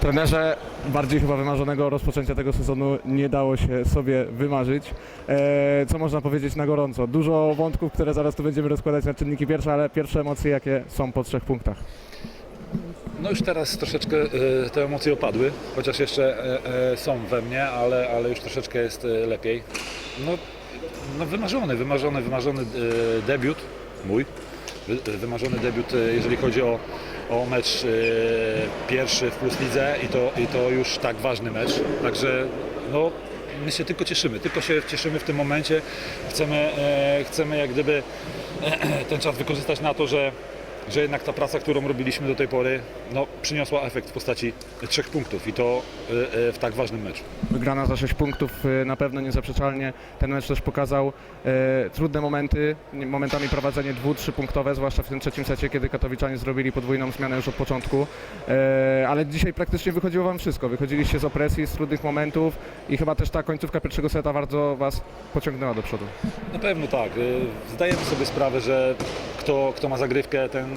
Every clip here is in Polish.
Trenerze, bardziej chyba wymarzonego rozpoczęcia tego sezonu nie dało się sobie wymarzyć. E, co można powiedzieć na gorąco? Dużo wątków, które zaraz tu będziemy rozkładać na czynniki pierwsze, ale pierwsze emocje jakie są po trzech punktach? No już teraz troszeczkę e, te emocje opadły, chociaż jeszcze e, e, są we mnie, ale, ale już troszeczkę jest lepiej. No, no wymarzony, wymarzony, wymarzony debiut mój. Wy- Wymarzony debiut, jeżeli chodzi o, o mecz e, pierwszy w Plus Lidze i to, i to już tak ważny mecz. Także no, my się tylko cieszymy, tylko się cieszymy w tym momencie. Chcemy, e, chcemy jak gdyby ten czas wykorzystać na to, że, że jednak ta praca, którą robiliśmy do tej pory, no, przyniosła efekt w postaci trzech punktów i to e, e, w tak ważnym meczu. Wygrana za 6 punktów y, na pewno niezaprzeczalnie. Ten mecz też pokazał e, trudne momenty, momentami prowadzenie dwu, trzy punktowe, zwłaszcza w tym trzecim secie, kiedy Katowiczanie zrobili podwójną zmianę już od początku. E, ale dzisiaj praktycznie wychodziło Wam wszystko. Wychodziliście z opresji, z trudnych momentów i chyba też ta końcówka pierwszego seta bardzo Was pociągnęła do przodu. Na pewno tak. Zdajemy sobie sprawę, że kto, kto ma zagrywkę, ten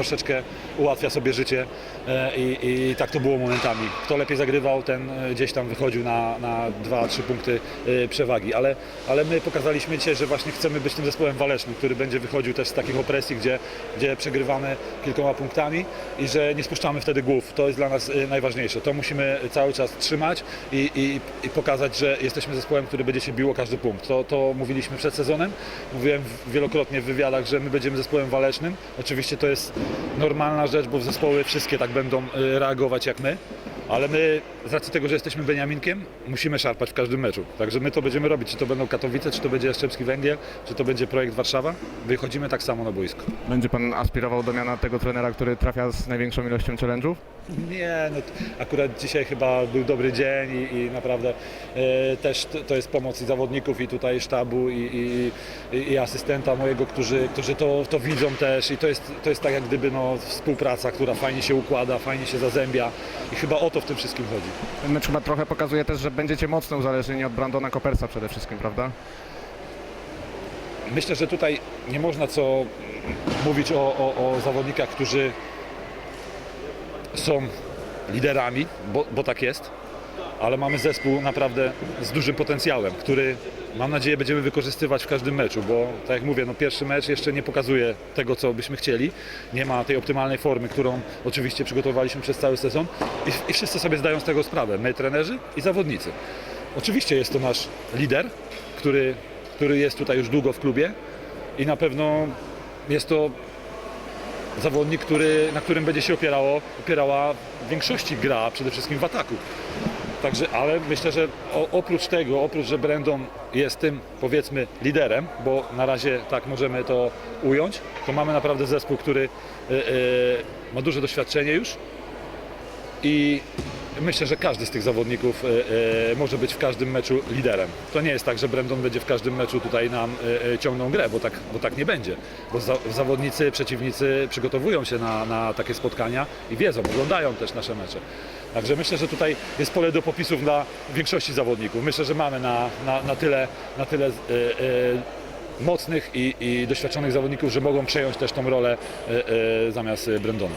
troszeczkę ułatwia sobie życie e, i, i tak to było momentami. Kto lepiej zagrywał, ten e, gdzieś tam wychodził na, na 2-3 punkty e, przewagi, ale, ale my pokazaliśmy dzisiaj, że właśnie chcemy być tym zespołem walecznym, który będzie wychodził też z takich opresji, gdzie, gdzie przegrywamy kilkoma punktami i że nie spuszczamy wtedy głów. To jest dla nas najważniejsze. To musimy cały czas trzymać i, i, i pokazać, że jesteśmy zespołem, który będzie się bił o każdy punkt. To, to mówiliśmy przed sezonem. Mówiłem wielokrotnie w wywiadach, że my będziemy zespołem walecznym. Oczywiście to jest normalna rzecz, bo zespoły wszystkie tak będą e, reagować jak my. Ale my, z racji tego, że jesteśmy Beniaminkiem, musimy szarpać w każdym meczu. Także my to będziemy robić. Czy to będą Katowice, czy to będzie Jastrzębski Węgiel, czy to będzie projekt Warszawa. Wychodzimy tak samo na boisko. Będzie Pan aspirował do miana tego trenera, który trafia z największą ilością challenge'ów? Nie, no akurat dzisiaj chyba był dobry dzień i, i naprawdę e, też to, jest pomoc i zawodników i tutaj sztabu i, i, i, i asystenta mojego, którzy, którzy to, to widzą też i to jest, to jest tak jak gdyby no, współpraca, która fajnie się układa, fajnie się zazębia i chyba o to w tym wszystkim chodzi. Mecz chyba trochę pokazuje też, że będziecie mocno uzależnieni od Brandona Kopersa przede wszystkim, prawda? Myślę, że tutaj nie można co mówić o, o, o zawodnikach, którzy są liderami, bo, bo tak jest, ale mamy zespół naprawdę z dużym potencjałem, który mam nadzieję będziemy wykorzystywać w każdym meczu, bo tak jak mówię, no pierwszy mecz jeszcze nie pokazuje tego, co byśmy chcieli. Nie ma tej optymalnej formy, którą oczywiście przygotowaliśmy przez cały sezon i, i wszyscy sobie zdają z tego sprawę, my trenerzy i zawodnicy. Oczywiście jest to nasz lider, który, który jest tutaj już długo w klubie i na pewno jest to zawodnik, który, na którym będzie się opierało, opierała w większości gra, przede wszystkim w ataku. Także, ale myślę, że oprócz tego, oprócz, że Brandon jest tym, powiedzmy, liderem, bo na razie tak możemy to ująć, to mamy naprawdę zespół, który e, e, ma duże doświadczenie już i myślę, że każdy z tych zawodników e, e, może być w każdym meczu liderem. To nie jest tak, że Brandon będzie w każdym meczu tutaj nam e, ciągnął grę, bo tak, bo tak nie będzie. Bo za, zawodnicy, przeciwnicy przygotowują się na, na takie spotkania i wiedzą, oglądają też nasze mecze. Także myślę, że tutaj jest pole do popisów dla większości zawodników. Myślę, że mamy na, na, na tyle, na tyle mocnych i, i doświadczonych zawodników, że mogą przejąć też tą rolę zamiast Brandona.